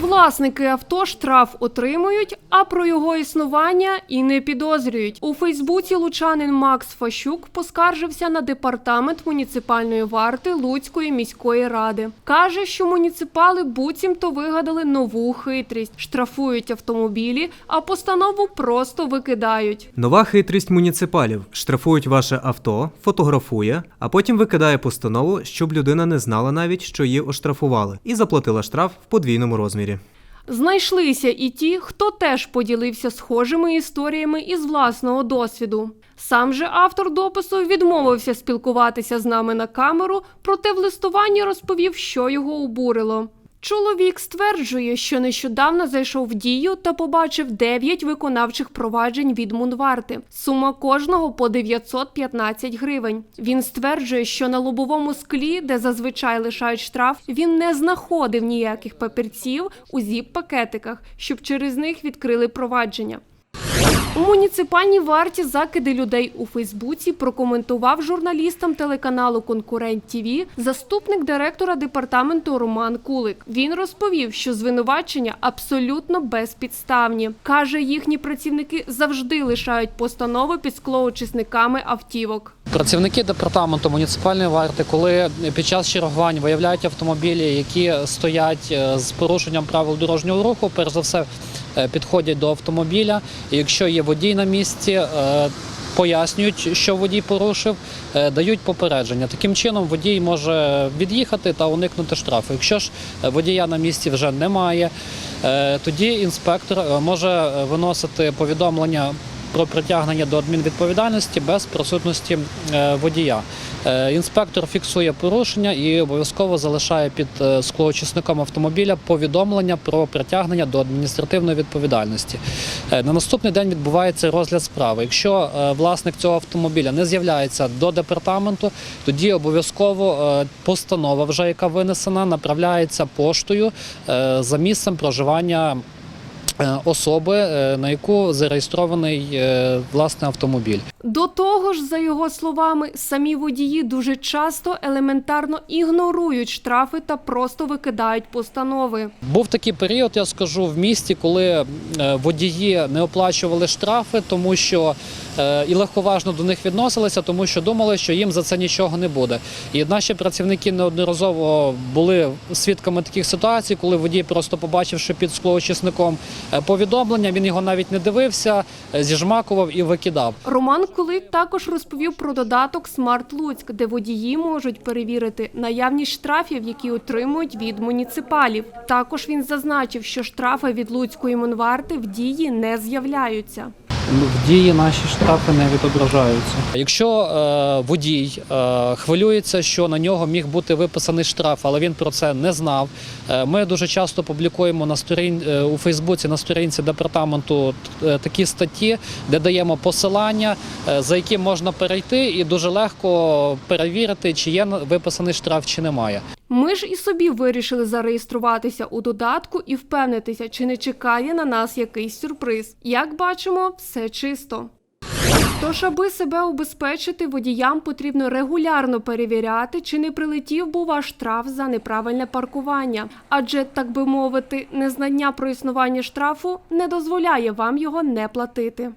Власники авто штраф отримують, а про його існування і не підозрюють. У Фейсбуці лучанин Макс Фащук поскаржився на департамент муніципальної варти Луцької міської ради. Каже, що муніципали буцімто вигадали нову хитрість, штрафують автомобілі, а постанову просто викидають. Нова хитрість муніципалів штрафують ваше авто, фотографує, а потім викидає постанову, щоб людина не знала навіть, що її оштрафували, і заплатила штраф в подвійному розмірі. Знайшлися і ті, хто теж поділився схожими історіями із власного досвіду. Сам же автор допису відмовився спілкуватися з нами на камеру, проте в листуванні розповів, що його обурило. Чоловік стверджує, що нещодавно зайшов в дію та побачив 9 виконавчих проваджень від Мунварти. Сума кожного по 915 гривень. Він стверджує, що на лобовому склі, де зазвичай лишають штраф, він не знаходив ніяких папірців у зіп-пакетиках, щоб через них відкрили провадження. У муніципальній варті закиди людей у Фейсбуці прокоментував журналістам телеканалу Конкурент ТІВІ заступник директора департаменту Роман Кулик. Він розповів, що звинувачення абсолютно безпідставні. каже, їхні працівники завжди лишають постанови під склоочисниками автівок. Працівники департаменту муніципальної варти, коли під час чергувань виявляють автомобілі, які стоять е, з порушенням правил дорожнього руху, перш за все підходять до автомобіля. І якщо є водій на місці, е, пояснюють, що водій порушив, е, дають попередження. Таким чином водій може від'їхати та уникнути штрафу. Якщо ж е, водія на місці вже немає, е, тоді інспектор е, може е, виносити повідомлення про притягнення до адмінвідповідальності без присутності е, водія. Е, Інспектор фіксує порушення і обов'язково залишає під е, склоочисником автомобіля повідомлення про притягнення до адміністративної відповідальності. На наступний день відбувається розгляд справи. Якщо власник цього автомобіля не з'являється до департаменту, тоді обов'язково постанова, вже яка винесена, направляється поштою за місцем проживання особи, е, на яку зареєстрований е, власне автомобіль. До того ж, за його словами, самі водії дуже часто елементарно ігнорують штрафи та просто викидають постанови. Був такий період, я скажу, в місті, коли е, водії не оплачували штрафи, тому що е, і легковажно до них відносилися, тому що думали, що їм за це нічого не буде. І наші працівники неодноразово були свідками таких ситуацій, коли водій просто побачивши під склоочисником е, повідомлення, він його навіть не дивився, зіжмакував і викидав. Роман Кулик також розповів про додаток Смарт Луцьк, де водії можуть перевірити наявність штрафів, які отримують від муніципалів. Також він зазначив, що штрафи від Луцької Монварти в дії не з'являються. В дії наші штрафи не відображаються. Якщо е, водій е, хвилюється, що на нього міг бути виписаний штраф, але він про це не знав. е, ми дуже часто публікуємо на сторін е, у Фейсбуці на сторінці департаменту е, такі статті, де даємо посилання, е, за яким можна перейти, і дуже легко перевірити, чи є на- виписаний штраф, чи немає. Ми ж і собі вирішили зареєструватися у додатку і впевнитися, чи не чекає на нас якийсь сюрприз. Як бачимо, все чисто. Тож, аби себе убезпечити, водіям потрібно регулярно перевіряти, чи не прилетів був ваш штраф за неправильне паркування. Адже, так би мовити, незнання про існування штрафу не дозволяє вам його не платити.